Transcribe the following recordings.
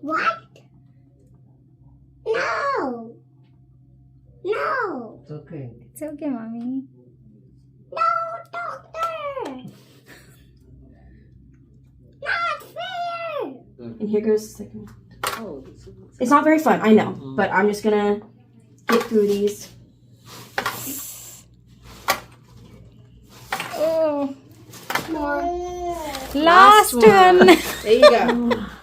What? No. No. It's okay. It's okay, mommy. No, doctor. not fair. And here goes the second one. Oh, it's not very fun, I know, mm-hmm. but I'm just gonna get through these. Oh. Last, one. there you go.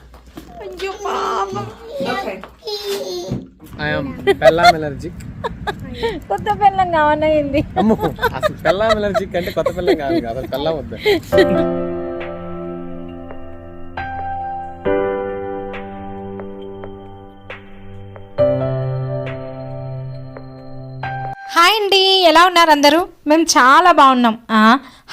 పెల్లాం allergic కొత్త పిల్లం కావనయింది అమ్మో అసలు పెల్లాం allergic అంటే కొత్త పిల్లం కాదు కదా అసలు పెల్లాం వద్దు. హాయ్ అండి ఎలా ఉన్నారు అందరూ? మేము చాలా బాగున్నాం. ఆ,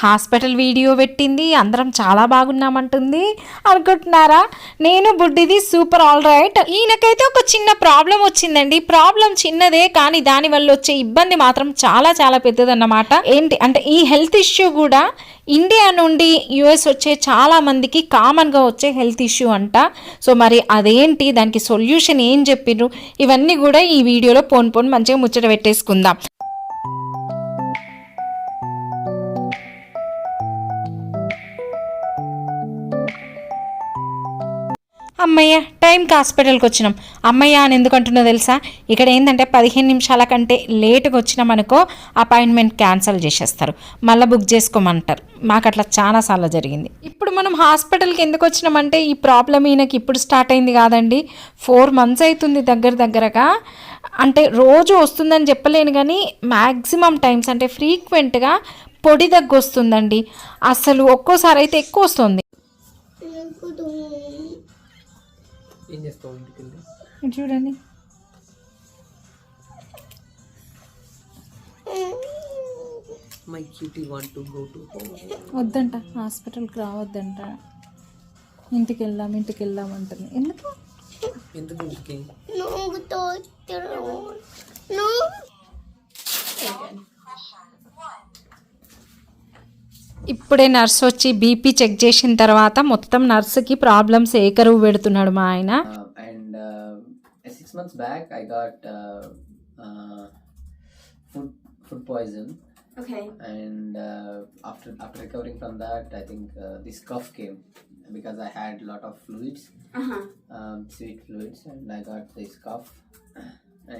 హాస్పిటల్ వీడియో పెట్టింది అందరం చాలా బాగున్నామంటుంది. అనుకుంటున్నారా? నేను బుడ్డిది సూపర్ ఆల్ రైట్. ఈయనకైతే ఒక చిన్న ప్రాబ్లం వచ్చిందండి. ప్రాబ్లం చిన్నదే కానీ దానివల్ల వచ్చే ఇబ్బంది మాత్రం చాలా చాలా పెద్దదన్నమాట. ఏంటి అంటే ఈ హెల్త్ ఇష్యూ కూడా ఇండియా నుండి యుఎస్ వచ్చే చాలా మందికి కామన్గా వచ్చే హెల్త్ ఇష్యూ అంట. సో మరి అదేంటి? దానికి సొల్యూషన్ ఏం చెప్పిండ్రు ఇవన్నీ కూడా ఈ వీడియోలో పోన్ పోన్ మంచిగా ముచ్చట పెట్టేసుకుందాం. అమ్మయ్య టైంకి హాస్పిటల్కి వచ్చినాం. అమ్మయ్య అని ఎందుకు అంటున్నా తెలుసా? ఇక్కడ ఏంటంటే పదిహేను నిమిషాల కంటే లేటుగా వచ్చినామనుకో అపాయింట్మెంట్ క్యాన్సిల్ చేసేస్తారు. మళ్ళీ బుక్ చేసుకోమంటారు. మాకు అట్లా చాలాసార్లు జరిగింది. ఇప్పుడు మనం హాస్పిటల్కి ఎందుకు వచ్చినామంటే ఈ ప్రాబ్లం ఈయనకి ఇప్పుడు స్టార్ట్ అయింది కాదండి. ఫోర్ మంత్స్ అవుతుంది దగ్గర దగ్గరగా. అంటే రోజు వస్తుందని చెప్పలేను కానీ మ్యాక్సిమం టైమ్స్ అంటే ఫ్రీక్వెంట్గా పొడి దగ్గు వస్తుందండి. అసలు ఒక్కోసారి అయితే ఎక్కువ వస్తుంది. ఏం చేస్తావు ఇంటికి చూడండి. My cutie want to go to home వద్దంట హాస్పిటల్కి రావద్దంట. ఇంటికి వెళ్దాం ఇంటికి వెళ్దాం అంటుంది. ఎందుకు? ఎందుకు ఇంటికి No, doctor. No. ఇప్పుడే నర్స్ వచ్చి బీపీ చెక్ చేసిన తర్వాత మొత్తం నర్సుకి ప్రాబ్లమ్స్ ఏకరువు పెడుతున్నాడు మా ఆయన Uh, uh, months back, I got uh, uh, food food poison, Okay. and uh, after after recovering from that, I think uh, this cough came because I had a lot of fluids, Uh huh. um, sweet fluids, and I got this cough,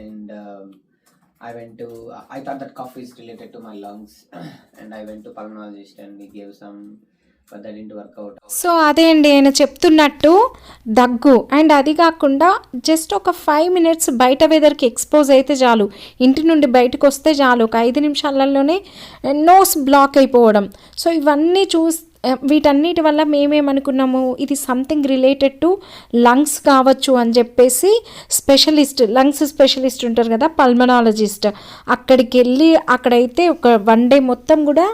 and. Um, I went I thought that cough is related to my lungs and I went pulmonologist and gave some so అదే అండి ఆయన చెప్తున్నట్టు దగ్గు and అది కాకుండా just ఒక five minutes బయట వెదర్కి expose అయితే చాలు. ఇంటి నుండి బయటకు వస్తే చాలు. ఒక ఐదు నిమిషాలలోనే నోస్ బ్లాక్ అయిపోవడం. సో ఇవన్నీ చూస్తే వీటన్నిటి వల్ల మేమేమనుకున్నాము ఇది సంథింగ్ రిలేటెడ్ టు లంగ్స్ కావచ్చు అని చెప్పేసి స్పెషలిస్ట్ లంగ్స్ స్పెషలిస్ట్ ఉంటారు కదా పల్మనాలజిస్ట్ అక్కడికి వెళ్ళి అక్కడైతే ఒక వన్ డే మొత్తం కూడా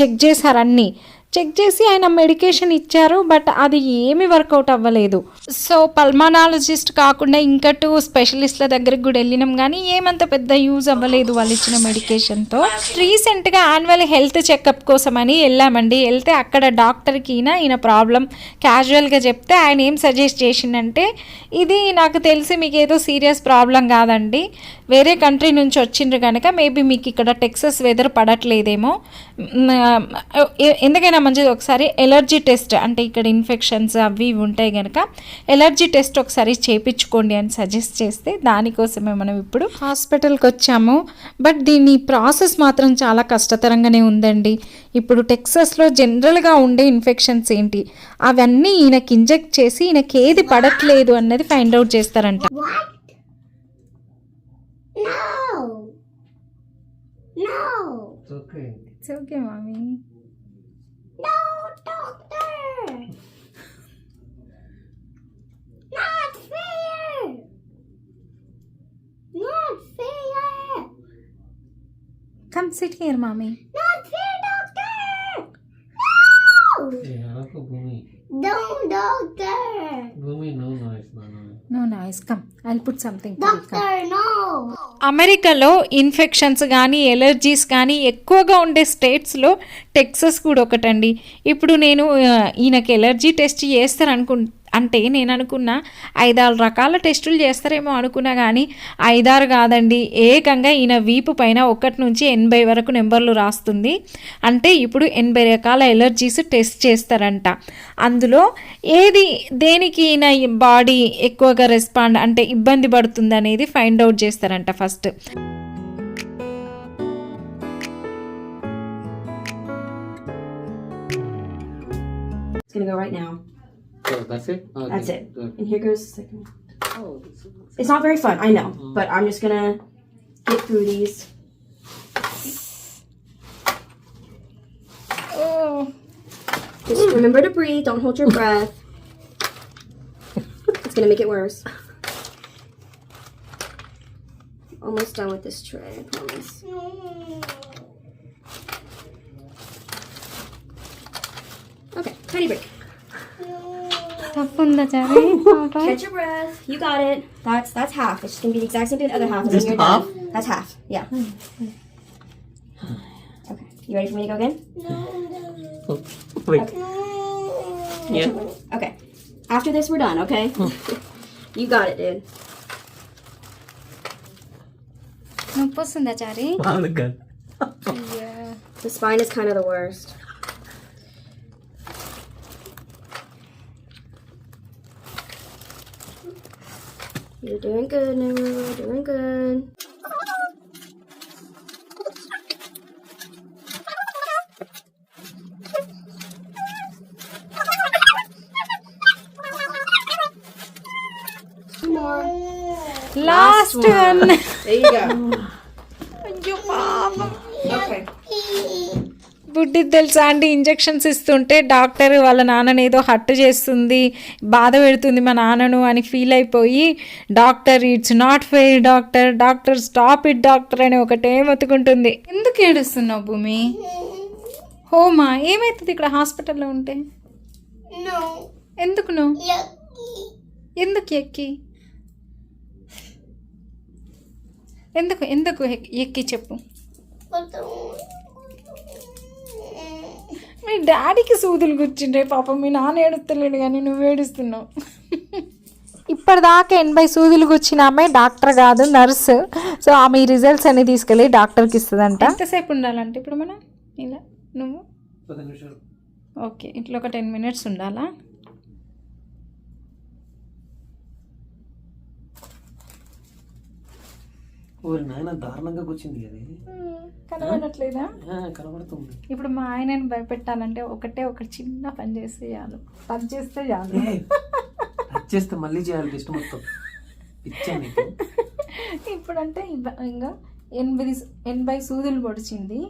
చెక్ చేశారు అన్నీ. చెక్ చేసి ఆయన మెడికేషన్ ఇచ్చారు బట్ అది ఏమి వర్కౌట్ అవ్వలేదు. సో పల్మానాలజిస్ట్ కాకుండా ఇంకా టూ స్పెషలిస్ట్ల దగ్గరికి కూడా వెళ్ళినాం కానీ ఏమంత పెద్ద యూజ్ అవ్వలేదు వాళ్ళు ఇచ్చిన మెడికేషన్తో. రీసెంట్గా యాన్యువల్ హెల్త్ చెకప్ కోసమని వెళ్ళామండి. వెళ్తే అక్కడ డాక్టర్కి ఈయన ఈయన ప్రాబ్లం క్యాజువల్గా చెప్తే ఆయన ఏం సజెస్ట్ చేసిందంటే ఇది నాకు తెలిసి మీకు ఏదో సీరియస్ ప్రాబ్లం కాదండి. వేరే కంట్రీ నుంచి వచ్చిండ్రు కనుక మేబీ మీకు ఇక్కడ టెక్సస్ వెదర్ పడట్లేదేమో. ఎందుకైనా మంచిది ఒకసారి ఎలర్జీ టెస్ట్ అంటే ఇక్కడ ఇన్ఫెక్షన్స్ అవి ఇవి ఉంటాయి కనుక ఎలర్జీ టెస్ట్ ఒకసారి చేపించుకోండి అని సజెస్ట్ చేస్తే దానికోసమే మనం ఇప్పుడు హాస్పిటల్కి వచ్చాము బట్ దీని ప్రాసెస్ మాత్రం చాలా కష్టతరంగానే ఉందండి ఇప్పుడు టెక్సస్లో జనరల్గా ఉండే ఇన్ఫెక్షన్స్ ఏంటి అవన్నీ ఈయనకి ఇంజెక్ట్ చేసి ఈయనకి ఏది పడట్లేదు అన్నది ఫైండ్ అవుట్ చేస్తారంట What? No. No. It's okay Doctor! Not fair! Not fair! Come sit here, mommy. Not fair, doctor! No, no noise come I put something Doctor, no. అమెరికాలో ఇన్ఫెక్షన్స్ కానీ ఎలర్జీస్ కానీ ఎక్కువగా ఉండే స్టేట్స్లో టెక్సస్ కూడా ఒకటండి. ఇప్పుడు నేను ఆ, ఈయనకి ఎలర్జీ టెస్ట్ చేస్తారు అనుకు అంటే నేను అనుకున్న ఐదారు రకాల టెస్టులు చేస్తారేమో అనుకున్నా కానీ ఐదారు కాదండి. ఏకంగా ఈయన వీపు పైన ఒకటి నుంచి ఎనభై వరకు నెంబర్లు రాస్తుంది. అంటే ఇప్పుడు ఎనభై రకాల ఎలర్జీస్ టెస్ట్ చేస్తారంట. అందులో ఏది దేనికి ఈయన బాడీ ఎక్కువగా రెస్పాండ్ అంటే ఇబ్బంది పడుతుంది అనేది ఫైండ్ అవుట్ చేస్తారంట first. It's gonna go right now. So that's it? Oh, that's it. And here goes the second one. oh, It's not very fun, I know, uh-huh. but I'm just gonna get through these. Oh. Just remember to breathe. Don't hold your breath. it's gonna make it worse. Almost done with this tray, I promise. Mm. Catch your breath. You got it. That's that's half. It's just gonna be the exact same thing the other half. Just half? done. That's half. Yeah. Hmm. Okay. You ready for me to go again? Like, yeah. Okay. After this, we're done. Okay. Hmm. you got it, dude. Wow, look good. The spine is kind of the worst. You're doing good, Nimrod. Doing good. Two more. Last, Last one. one. there you go. బుడ్డి తెలుసా అండి? Injections ఇస్తుంటే doctor వాళ్ళ నాన్నని ఏదో హట్టు చేస్తుంది బాధ పెడుతుంది మా నాన్నను అని ఫీల్ అయిపోయి doctor it's not fair doctor doctor stop it doctor అని ఒకటే మొత్తుకుంటుంది. ఎందుకు ఏడుస్తున్నావు భూమి? హోమా ఏమవుతుంది ఇక్కడ హాస్పిటల్లో ఉంటే. ఎందుకు నువ్వు. ఎందుకు ఎక్కి ఎందుకు ఎందుకు ఎక్- ఎక్కి చెప్పు మీ డాడీకి సూదులు కూర్చుండే పాపం మీ నాన్న ఏడుస్తలేడు కానీ నువ్వు ఏడుస్తున్నావు. ఇప్పటిదాకా ఎనభై సూదులు కూర్చిన ఆమె డాక్టర్ కాదు నర్సు. సో ఆమె ఈ రిజల్ట్స్ అన్ని తీసుకెళ్ళి డాక్టర్కి ఇస్తుందంట. ఎంతసేపు ఉండాలంటే ఇప్పుడు మనం? ఇలా నువ్వు? ఓకే ఇట్లా ఒక టెన్ మినిట్స్ ఉండాలా? ఓరి నాయన దారుణంగా కూర్చుంది కనబడట్లేదా? కనబడుతుంది. ఇప్పుడు మా ఆయనని భయపెట్టాలంటే ఒకటే ఒక చిన్న పని చేస్తే చాలు. పని చేస్తే చాలు. టచ్ చేస్తే మళ్ళీ చేయాలి టెస్ట్ మొత్తం. ఇచ్చా నీకు. ఇప్పుడంటే ఇంకా ఎనభై ఎనభై సూదులు పొడిచింది.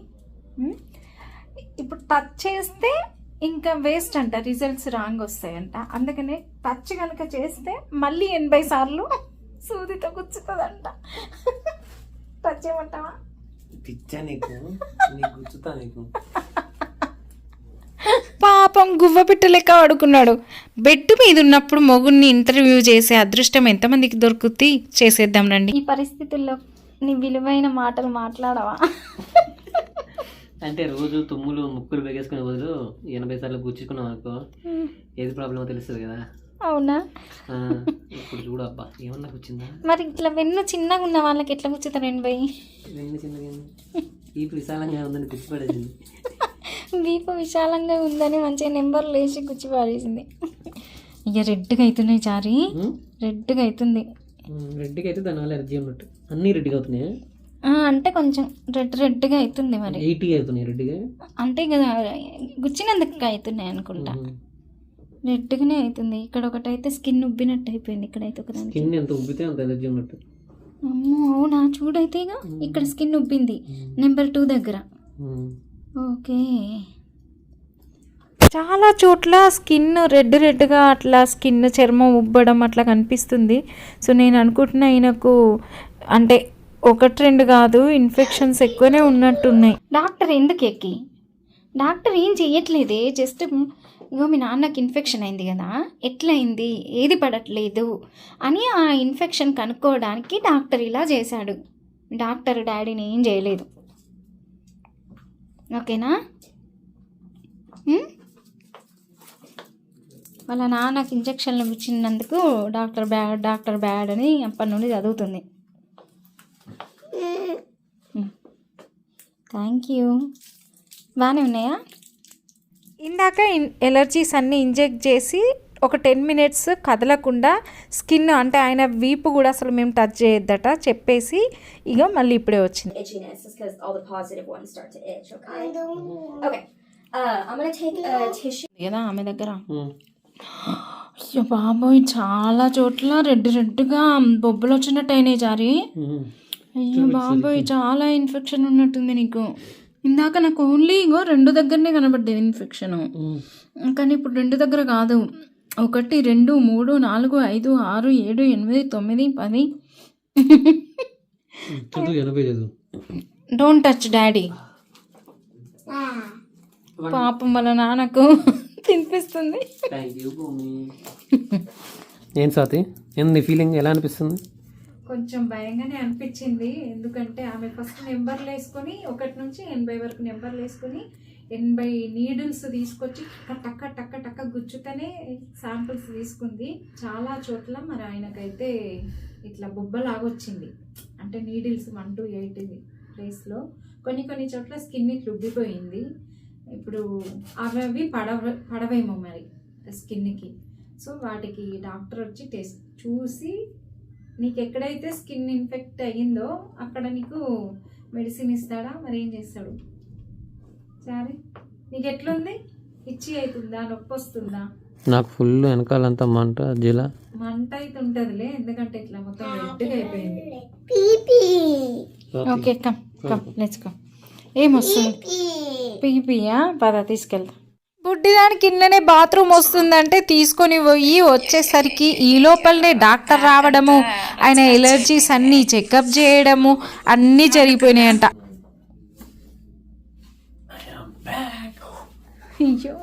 ఇప్పుడు టచ్ చేస్తే ఇంకా వేస్ట్ అంట రిజల్ట్స్ రాంగ్ వస్తాయంట. అందుకనే టచ్ కనుక చేస్తే మళ్ళీ ఎనభై సార్లు సూదితో గుచ్చుతుందంట. టచ్ చేయమంటావా పిచ్చా నీకు? నీకు గుచ్చుతా నీకు. పాపం గువ్వ పిట్ట లెక్క పడుకున్నాడు బెడ్ మీద ఉన్నప్పుడు మొగుడిని ఇంటర్వ్యూ చేసే అదృష్టం ఎంతమందికి దొరుకుతుంది చేసేద్దాం రండి. ఈ పరిస్థితుల్లో నీ విలువైన మాటలు మాట్లాడవా? అంటే రోజు తుమ్ములు ముక్కులు బెగేసుకునే బదులు ఎనభై సార్లు గుచ్చుకున్నాం అనుకో ఏది ప్రాబ్లమో తెలుస్తుంది కదా. అవునా? ఇప్పుడు చూడు అబ్బా ఏమన్నా కూర్చుందా మరి ఇట్లా వెన్ను చిన్నగా ఉన్న వాళ్ళకి ఎట్లా కూర్చుతారు ఎనభై ఇవన్నీ చిన్నగా ఈ విశాలంగా ఉందని గుర్తుపడేసింది వీపు విశాలంగా ఉందని మంచిగా నెంబర్లు వేసి గుచ్చి పాడేసింది ఇక రెడ్గా అవుతున్నాయి చారి. రెడ్గా అవుతుంది. రెడ్డికి అయితే దానివల్ల ఎనర్జీ ఉన్నట్టు. అన్నీ రెడ్డిగా అవుతున్నాయి? అంటే కొంచెం రెడ్ రెడ్గా అవుతుంది మరి. ఎయిటీ అవుతున్నాయి రెడ్డిగా అంటే ఇక గుచ్చినందుకు అవుతున్నాయి అనుకుంటా. రెడ్గానే అవుతుంది. ఇక్కడ ఒకటైతే స్కిన్ ఉబ్బినట్టు అయిపోయింది. ఇక్కడైతే ఒకదానికి. స్కిన్ ఎంత ఉబ్బితే అంత ఎనర్జీ ఉన్నట్టు. అమ్మో అవునా? చూడైతే ఇక ఇక్కడ స్కిన్ ఉబ్బింది నెంబర్ టూ దగ్గర. ఓకే. చాలా చోట్ల స్కిన్ రెడ్ రెడ్గా అట్లా స్కిన్ చర్మం ఉబ్బడం అట్లా కనిపిస్తుంది. సో నేను అనుకుంటున్నా ఈయనకు అంటే ఒకటి రెండు కాదు ఇన్ఫెక్షన్స్ ఎక్కువనే ఉన్నట్టున్నాయి. డాక్టర్ ఎందుకు ఎక్కి? డాక్టర్ ఏం చెయ్యట్లేదే? జస్ట్ ఇగో మీ నాన్నకి ఇన్ఫెక్షన్ అయింది కదా ఎట్లయింది? ఏది పడట్లేదు అని ఆ ఇన్ఫెక్షన్ కనుక్కోవడానికి డాక్టర్ ఇలా చేశాడు. డాక్టర్ డాడీని ఏం చేయలేదు. ఓకేనా? వాళ్ళ నాన్నకి ఇంజక్షన్లు ఇచ్చినందుకు డాక్టర్ బ్యాడ్ డాక్టర్ బ్యాడ్ అని అప్పటి నుండి చదువుతుంది. Thank you. బాగానే ఉన్నాయా? ఇందాక ఎలర్జీస్ అన్నీ ఇంజెక్ట్ చేసి ఒక టెన్ మినిట్స్ కదలకుండా స్కిన్ అంటే ఆయన వీపు కూడా అసలు మేము టచ్ చేయొద్దట చెప్పేసి ఇక మళ్ళీ ఇప్పుడే వచ్చింది. Uh, I'm gonna take a tissue. కదా ఆమె దగ్గర ఉమ్. అయ్యో బాబోయ్ చాలా చోట్ల రెడ్ రెడ్గా బొబ్బలు వచ్చినట్టు అయినాయి జారి ఉమ్. అయ్యో బాబోయ్ చాలా ఇన్ఫెక్షన్ ఉన్నట్టుంది నీకు ఇందాక నాకు ఓన్లీ ఇగో రెండు దగ్గరనే కనబడ్డేది ఇన్ఫెక్షన్. కానీ ఇప్పుడు రెండు దగ్గర కాదు. ఒకటి రెండు మూడు నాలుగు ఐదు ఆరు ఏడు ఎనిమిది తొమ్మిది పది. Don't touch daddy. పాపం వాళ్ళ నాన్నకు తినిపిస్తుంది. ఏం స్వాతి? ఏంది నీ ఫీలింగ్ ఎలా అనిపిస్తుంది? కొంచెం భయంగానే అనిపించింది. ఎందుకంటే ఆమె ఫస్ట్ నెంబర్లు వేసుకొని ఒకటి నుంచి ఎనభై వరకు నెంబర్లు వేసుకొని ఎనభై నీడిల్స్ తీసుకొచ్చి టక్క టక్క టక్క టక్క గుచ్చుతనే శాంపిల్స్ తీసుకుంది. చాలా చోట్ల మరి ఆయనకైతే ఇట్లా బొబ్బలాగొచ్చింది. అంటే నీడిల్స్ వన్ టు ఎయిట్ ప్లేస్లో కొన్ని కొన్ని చోట్ల స్కిన్ ఇట్లా ఉబ్బిపోయింది ఇప్పుడు అవి అవి పడవ పడవేమో మరి స్కిన్కి సో వాటికి డాక్టర్ వచ్చి టెస్ట్ చూసి నీకు ఎక్కడైతే స్కిన్ ఇన్ఫెక్ట్ అయ్యిందో అక్కడ నీకు మెడిసిన్ ఇస్తాడా? మరి ఏం చేస్తాడు? సరే నీకు ఎట్లుంది ఇచ్చి అవుతుందా నొప్పి వస్తుందా నాకు ఫుల్ వెనకాలంతా మంట జిలా. మంట అయితే ఉంటుందిలే ఎందుకంటే ఇట్లా మొత్తం రెడ్గా అయిపోయింది. Okay come come let's come. ఏమొస్తుంది. పీపీయా? పద తీసుకెళ్తా. బుడ్డిదానికి ఇళ్ళనే బాత్రూమ్ వస్తుందంటే తీసుకొని పోయి వచ్చేసరికి ఈ లోపలనే డాక్టర్ రావడము ఆయన ఎలర్జీస్ అన్నీ చెకప్ చేయడము అన్నీ జరిగిపోయినాయంట. అయ్యో.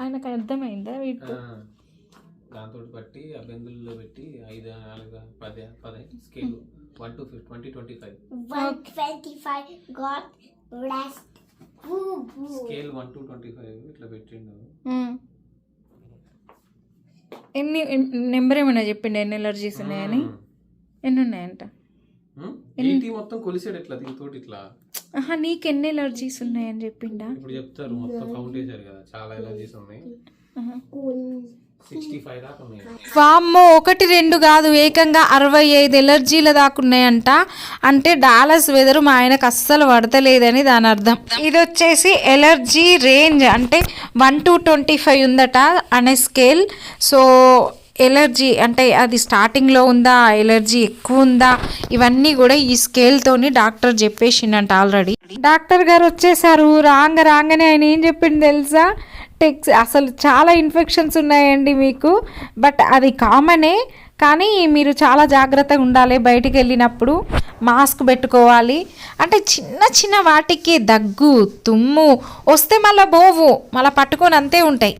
ఆయనకు అర్థమైందా వీటి దాంతో బట్టి ఆ బెందుల్లో పెట్టి ఐదు నాలుగు పది పదహైదు scale. One two fifty twenty twenty five 125 got rest. Boo boo. Scale one two twenty five ఇట్లా పెట్టిండు. ఉమ్. ఎన్ని నెంబర్ ఏమైనా చెప్పిండు? ఎన్ని ఎలర్జీస్ ఉన్నాయని? ఎన్ని ఉన్నాయంట? ఎయిటీ మొత్తం కొలిసాడు ఇట్లా దీంతో ఇట్లా. ఆహా నీకు ఎన్ని ఎలర్జీస్ ఉన్నాయని చెప్పిండా? ఇప్పుడు చెప్తారు మొత్తం కౌంట్ చేశారు కదా చాలా ఎలర్జీస్ ఉన్నాయి. వామ్మో ఒకటి రెండు కాదు ఏకంగా అరవై ఐదు ఎలర్జీల దాకా ఉన్నాయంట. అంటే డాలస్ వెదరు మా ఆయనకు అస్సలు పడతలేదని దాని అర్థం. ఇది వచ్చేసి ఎలర్జీ రేంజ్ అంటే వన్ టు ట్వంటీ ఫైవ్ ఉందట అనే స్కేల్. సో ఎలర్జీ అంటే అది స్టార్టింగ్లో ఉందా ఎలర్జీ ఎక్కువ ఉందా ఇవన్నీ కూడా ఈ స్కేల్తోని డాక్టర్ చెప్పేసిండంట ఆల్రెడీ. డాక్టర్ గారు వచ్చేసారు రాంగ రాగానే ఆయన ఏం చెప్పిండు తెలుసా? మిస్టేక్స్ అసలు చాలా ఇన్ఫెక్షన్స్ ఉన్నాయండి మీకు. బట్ అది కామనే కానీ మీరు చాలా జాగ్రత్తగా ఉండాలి బయటికి వెళ్ళినప్పుడు. మాస్క్ పెట్టుకోవాలి. అంటే చిన్న చిన్న వాటికి దగ్గు తుమ్ము వస్తే మళ్ళీ బోవు మళ్ళీ పట్టుకొని అంతే ఉంటాయి.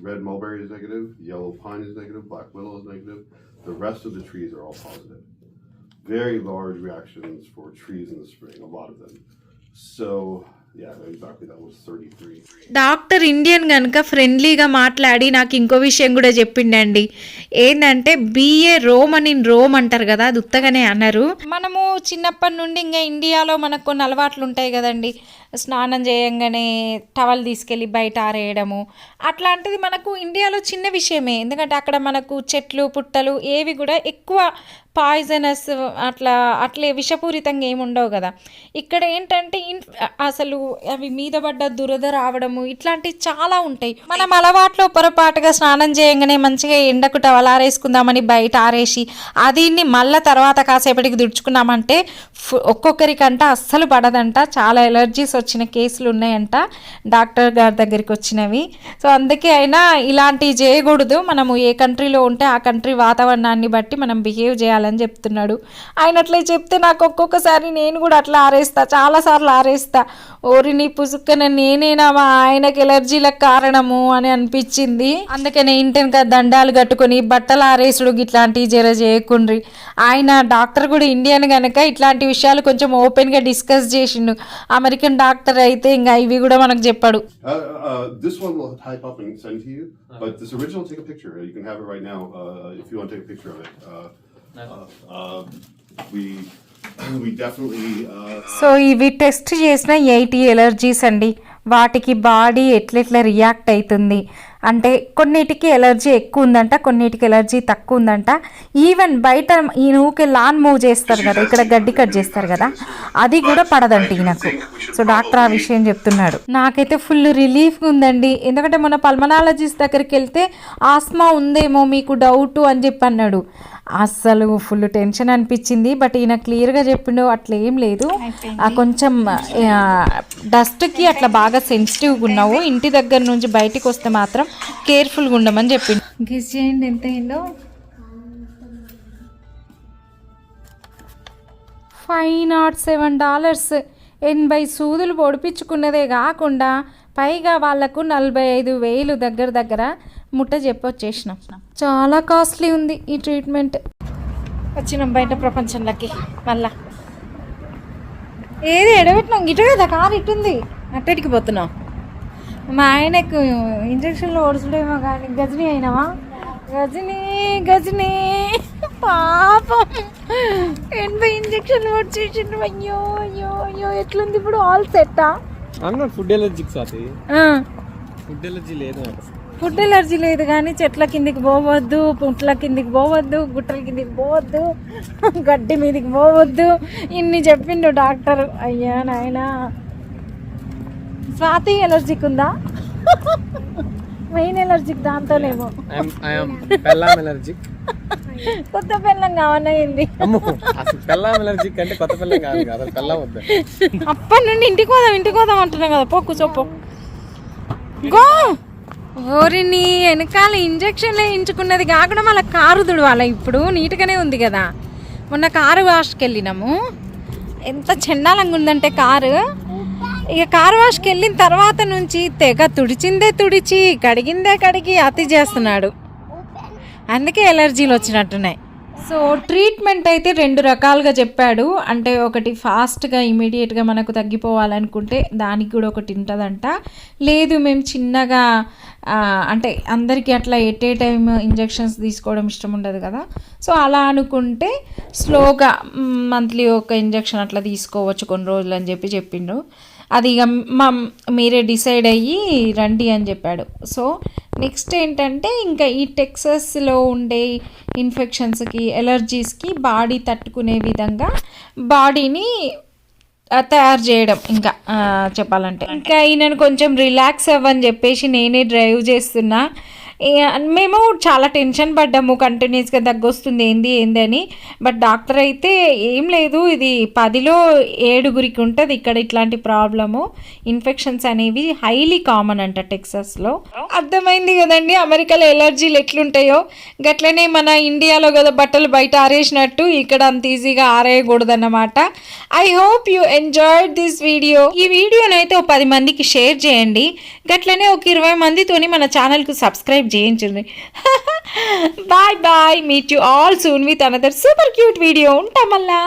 Red mulberry is negative, yellow pine is negative, black willow is negative. The rest of the trees are all positive. Very large reactions for trees in the spring, a lot of them. So, yeah, exactly, that was 33. Doctor Indian కనుక ఫ్రెండ్లీగా మాట్లాడి నాకు ఇంకో విషయం కూడా చెప్పిండండి. ఏంటంటే BA Rome అని Rome అంటారు కదా అది ఉత్తగానే అన్నారు. మనము చిన్నప్పటి నుండి ఇంకా ఇండియాలో మనకు కొన్ని అలవాట్లు ఉంటాయి కదండి. స్నానం చేయంగానే టవల్ తీసుకెళ్ళి బయట ఆరేయడము. అట్లాంటిది మనకు ఇండియాలో చిన్న విషయమే. ఎందుకంటే అక్కడ మనకు చెట్లు పుట్టలు ఏవి కూడా ఎక్కువ పాయిజనస్ అట్లా అట్లే విషపూరితంగా ఏమి ఉండవు కదా. ఇక్కడ ఏంటంటే ఇన్ అసలు అవి మీద పడ్డ దురద రావడము ఇట్లాంటివి చాలా ఉంటాయి. మనం అలవాట్లో పొరపాటుగా స్నానం చేయగానే మంచిగా ఎండకు టవల్ ఆరేసుకుందామని బయట ఆరేసి అదీన్ని మళ్ళీ తర్వాత కాసేపటికి దుడుచుకున్నామంటే ఫు- ఒక్కొక్కరికంట అస్సలు పడదంట. చాలా ఎలర్జీస్ వచ్చిన కేసులు ఉన్నాయంట డాక్టర్ గారి దగ్గరికి వచ్చినవి. సో అందుకే అయినా ఇలాంటివి చేయకూడదు. మనము ఏ కంట్రీలో ఉంటే ఆ కంట్రీ వాతావరణాన్ని బట్టి మనం బిహేవ్ చేయాలి. చేయాలని చెప్తున్నాడు. ఆయన అట్లే చెప్తే నాకు ఒక్కొక్కసారి నేను కూడా అట్లా ఆరేస్తా చాలాసార్లు ఆరేస్తా. ఓరిని పుసుక్కన నేనేనా మా ఆయనకి ఎలర్జీలకు కారణము అని అనిపించింది. అందుకనే ఇంటెనక దండాలు కట్టుకొని బట్టలు ఆరేసుడు ఇట్లాంటివి జర చేయకుండ్రి. ఆయన డాక్టర్ కూడా ఇండియన్ కనుక ఇట్లాంటి విషయాలు కొంచెం ఓపెన్గా డిస్కస్ చేసిండు. అమెరికన్ డాక్టర్ అయితే ఇంకా ఇవి కూడా మనకు చెప్పాడు. Uh, uh, this one will type up and send to you, but this original, take a picture. You can have it right now uh, if you want to take a picture of it. Uh, uh, we we definitely. Uh, so ఇవి test చేసిన eighty allergies అండి వాటికి body ఎట్లెట్లా react అవుతుంది అంటే కొన్నిటికి allergy ఎక్కువ ఉందంట కొన్నిటికి ఎలర్జీ తక్కువ ఉందంట ఈవెన్ బయట ఈ ఊకే లాన్ మూవ్ చేస్తారు కదా ఇక్కడ గడ్డి కట్ చేస్తారు కదా అది కూడా పడదంట ఈయనకు. సో డాక్టర్ ఆ విషయం చెప్తున్నాడు. నాకైతే ఫుల్ రిలీఫ్ ఉందండి. ఎందుకంటే మన పల్మనాలజిస్ట్ దగ్గరికి వెళ్తే ఆస్మా ఉందేమో మీకు డౌట్ అని చెప్పి అన్నాడు. అస్సలు ఫుల్ టెన్షన్ అనిపించింది బట్ ఈయన క్లియర్గా చెప్పిండు అట్లా ఏం లేదు ఆ కొంచెం డస్ట్కి అట్లా బాగా సెన్సిటివ్గా ఉన్నావు ఇంటి దగ్గర నుంచి బయటికి వస్తే మాత్రం కేర్ఫుల్గా ఉండమని చెప్పిండు. గెస్ చేయండి ఎంత అయిందో? ఫైవ్ నాట్ సెవెన్ డాలర్స్ ఎనభై సూదులు పొడిపించుకున్నదే కాకుండా పైగా వాళ్ళకు నలభై ఐదు వేలు దగ్గర దగ్గర ముట్ట చెప్పొచ్చేసినాం. చాలా కాస్ట్లీ ఉంది ఈ ట్రీట్మెంట్ వచ్చినాం బయట ప్రపంచంలోకి. మళ్ళా. ఏది ఎడబెట్టినాం ఇటు కదా కారు ఇటుంది అట్టడికి పోతున్నాం మా ఆయనకు ఇంజక్షన్లు ఓడుచుడేమో కానీ గజని అయినావా? గజని గజని. పాపం. ఎనభై ఇంజక్షన్లు ఓడిచేసిండు అయ్యో అయ్యో అయ్యో. ఎట్లుంది ఇప్పుడు? All సెట్టా? Not food allergic Swathi food allergy లేదు నాకు. ఫుడ్ ఎలర్జీ లేదు కానీ చెట్ల కిందికి పోవద్దు పుట్ల కిందికి పోవద్దు గుట్టల కిందికి పోవద్దు గడ్డి మీదకి పోవద్దు. ఇన్ని చెప్పిండు డాక్టర్. అయ్యా నాయనా. స్వాతి ఎలర్జీకి ఉందా? మెయిన్ ఎలర్జీకి దాంతోనేమో. ఎలర్జిక్ కొత్త పెళ్ళం ఎలర్జిక్ అంటే కొత్త పిల్లం కాదు కదా పెల్లం వద్దు. అప్పటి నుండి ఇంటికి పోదాం ఇంటికి పోదాం అంటున్నాం కదా. పో కూర్చోపో గో! ఓరిని వెనకాల ఇంజక్షన్లు వేయించుకున్నది కాకుండా మళ్ళీ కారు దుడవాలి? ఇప్పుడు నీట్గానే ఉంది కదా. మొన్న కారు వాష్కి వెళ్ళినాము ఎంత చెండాలంగా ఉందంటే కారు. ఇక కారు వాష్కి వెళ్ళిన తర్వాత నుంచి తెగ తుడిచిందే తుడిచి కడిగిందే కడిగి అతి చేస్తున్నాడు. అందుకే ఎలర్జీలు వచ్చినట్టున్నాయి. సో ట్రీట్మెంట్ అయితే రెండు రకాలుగా చెప్పాడు. అంటే ఒకటి ఫాస్ట్గా ఇమీడియట్గా మనకు తగ్గిపోవాలనుకుంటే దానికి కూడా ఒకటి ఉంటుందంట. లేదు మేము చిన్నగా అంటే అందరికీ అట్లా ఎట్ ఏ టైం ఇంజెక్షన్స్ తీసుకోవడం ఇష్టం ఉండదు కదా. సో అలా అనుకుంటే స్లోగా మంత్లీ ఒక ఇంజెక్షన్ అట్లా తీసుకోవచ్చు కొన్ని రోజులు అని చెప్పి చెప్పిండు. అది ఇక మా మీరే డిసైడ్ అయ్యి రండి అని చెప్పాడు. సో నెక్స్ట్ ఏంటంటే ఇంకా ఈ టెక్సస్లో ఉండే ఇన్ఫెక్షన్స్కి ఎలర్జీస్కి బాడీ తట్టుకునే విధంగా బాడీని తయారు చేయడం ఇంకా చెప్పాలంటే. ఇంకా ఈయనను కొంచెం రిలాక్స్ అవ్వని చెప్పేసి నేనే డ్రైవ్ చేస్తున్నా. మేము చాలా టెన్షన్ పడ్డాము కంటిన్యూస్గా దగ్గొస్తుంది ఏంది ఏంది అని. బట్ డాక్టర్ అయితే ఏం లేదు ఇది పదిలో ఏడుగురికి ఉంటుంది ఇక్కడ ఇట్లాంటి ప్రాబ్లము. ఇన్ఫెక్షన్స్ అనేవి హైలీ కామన్ అంట టెక్సస్లో అర్థమైంది కదండి అమెరికాలో ఎలర్జీలు ఎట్లుంటాయో. గట్లనే మన ఇండియాలో కదా బట్టలు బయట ఆరేసినట్టు ఇక్కడ అంత ఈజీగా ఆరేయకూడదన్నమాట. I hope you enjoyed this video ఈ వీడియోనైతే ఒక పది మందికి షేర్ చేయండి. గట్లనే ఒక ఇరవై మందితోని మన ఛానల్కు సబ్స్క్రైబ్ చేయించండి bye bye meet you all soon with another super cute video ఉంటాం మళ్ళా.